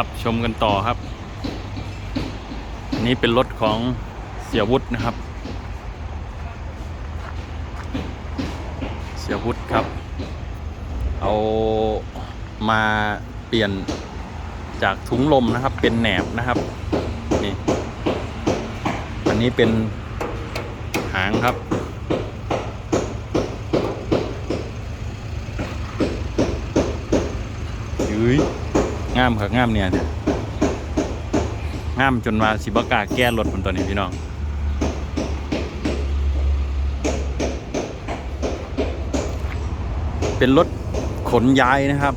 ครับชมกันต่อครับนนี้เป็นรถของเสียวุฒินะครับ เสียวุฒิครับ เอามาเปลี่ยนจากถุงลมนะครับ เป็นแหนบนะครับนี่อันนี้เป็นหางครับยุ้ยามครับงามเนี่ยเนี่ยงามจนว่าสิบกาแก้รถบนตัวนี้พี่น้องเป็นรถขนย้ายนะครับ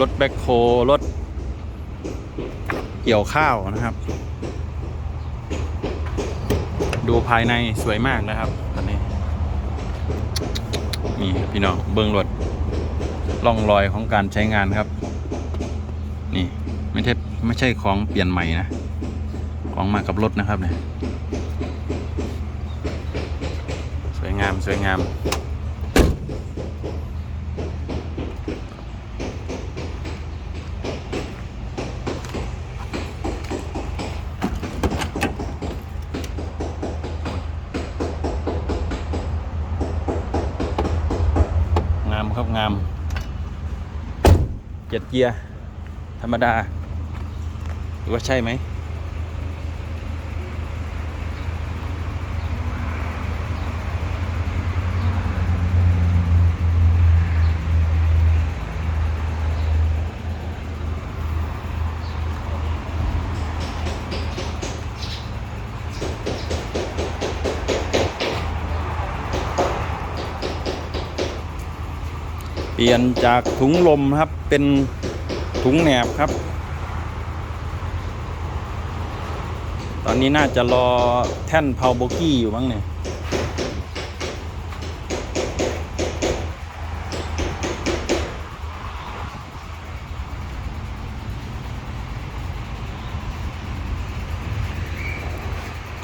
รถแบ็คโฮรถ เกี่ยวข้าวนะครับ ดูภายในสวยมากนะครับตอนนี้ นี่พี่น้องเบิ้งรถร่องรอยของการใช้งานครับ นี่ไม่ใช่ไม่ใช่ของเปลี่ยนใหม่นะ ของมากับรถนะครับเนี่ยสวยงามสวยงามงามครับงามเจ็ดเกียร์ ธรรมดา หรือว่าใช่ไหมเปลี่ยนจากถุงลมครับเป็น ถุงแหนบครับ ตอนนี้น่าจะรอแท่นเพาโบกี้อยู่มั้งเนี่ย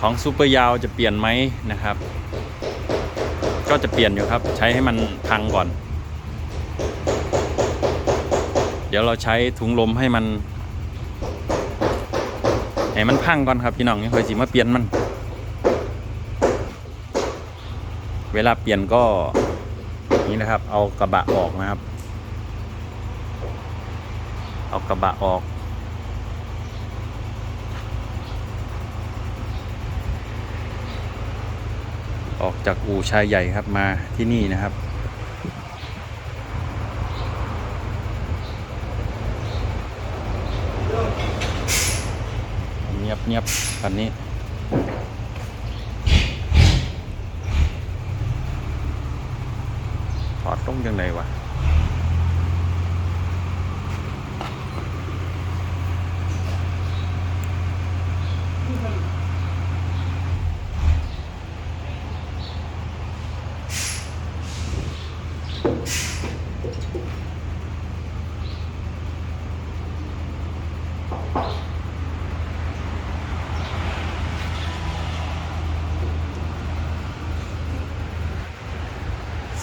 ของซูเปอร์ยาวจะเปลี่ยนไหมนะครับ ก็จะเปลี่ยนอยู่ครับ ใช้ให้มันพังก่อน เดี๋ยวเราใช้ถุงลมให้มันให้มันพังก่อนครับพี่น้องค่อยสิมาเปลี่ยนมัน เวลาเปลี่ยนก็นี่นะครับ เอากระบะออกนะครับ เอากระบะออกออกจากอู่ชายใหญ่ครับมาที่นี่นะครับ เงียบเงียบคันนี้ ถอดตรงยังไงวะ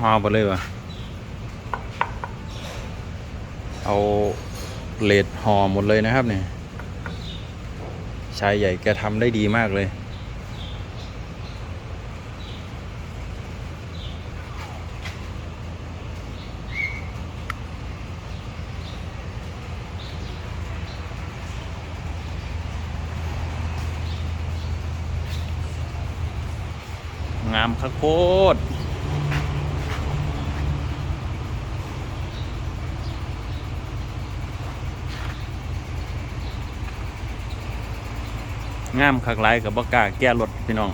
ห่อืมหอไปเลยวะเอาเลดห่อหมดเลยนะครับเนี่ยชายใหญ่แกทำได้ดีมากเลย งามข้าโคตร งามคักไลายกับบ่กล้าแก้รถพี่น้อง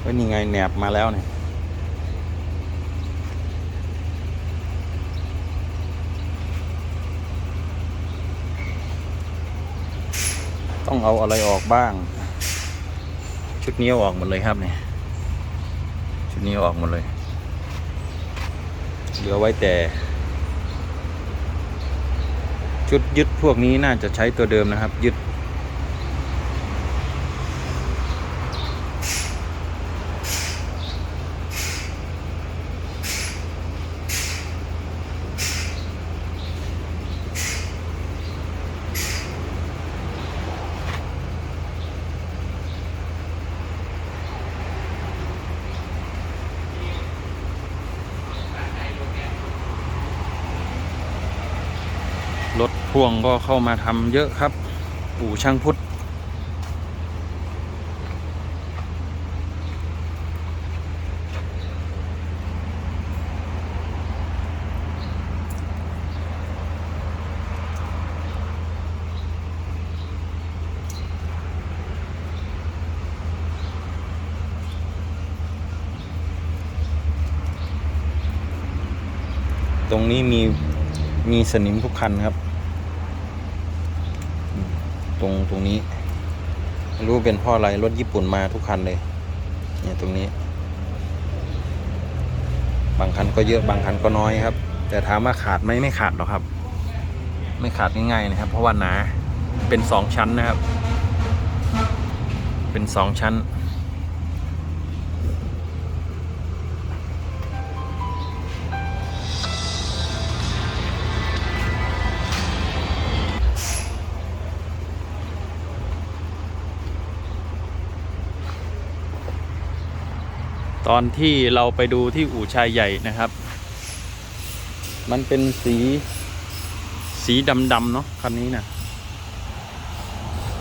เฮ้ยนี่ไงแหนบมาแล้วเนี่ยต้องเอาอะไรออกบ้าง ชุดนี้ออกหมดเลยครับเนี่ยชุดนี้อออกหมดเลย เหลือไว้แต่ ชุดยึดพวกนี้น่าจะใช้ตัวเดิมนะครับ ยึด รถพ่วงก็เข้ามาทำเยอะครับอู่ช่างพุทธตรงนี้มีมีสนิมทุกคันครับ ตรงตรงนี้ รู้เป็นเพราะอะไรรถญี่ปุ่นมาทุกคันเลย เนี่ยตรงนี้ บางคันก็เยอะบางคันก็น้อยครับ แต่ถามว่าขาดไหมไม่ขาดหรอกครับ ไม่ขาดง่ายๆนะครับ เพราะว่าหนาเป็นสองชั้นนะครับ เป็นสองชั้น ตอนที่เราไปดูที่อู่ชายใหญ่นะครับ มันเป็นสีสีดำๆเนาะคันนี้นะ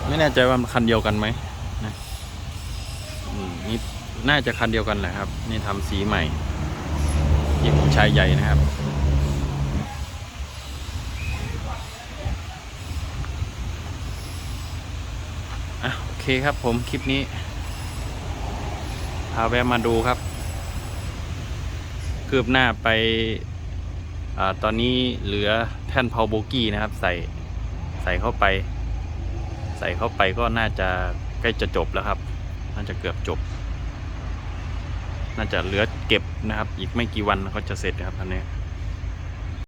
ไม่แน่ใจว่ามันคันเดียวกันไหมนะนี่น่าจะคันเดียวกันแหละครับ นี่ทำสีใหม่ที่อู่ชายใหญ่นะครับอะโอเคครับผมคลิปนี้ พาแวะมาดูครับ คืบหน้าไปอตอนนี้เหลือแท่นพาวโบกี้นะครับ ใส่ใส่เข้าไป ใส่เข้าไปก็น่าจะใกล้จะจบแล้วครับ น่าจะเกือบจบ น่าจะเหลือเก็บนะครับ อีกไม่กี่วันก็จะเสร็จครับอันนี้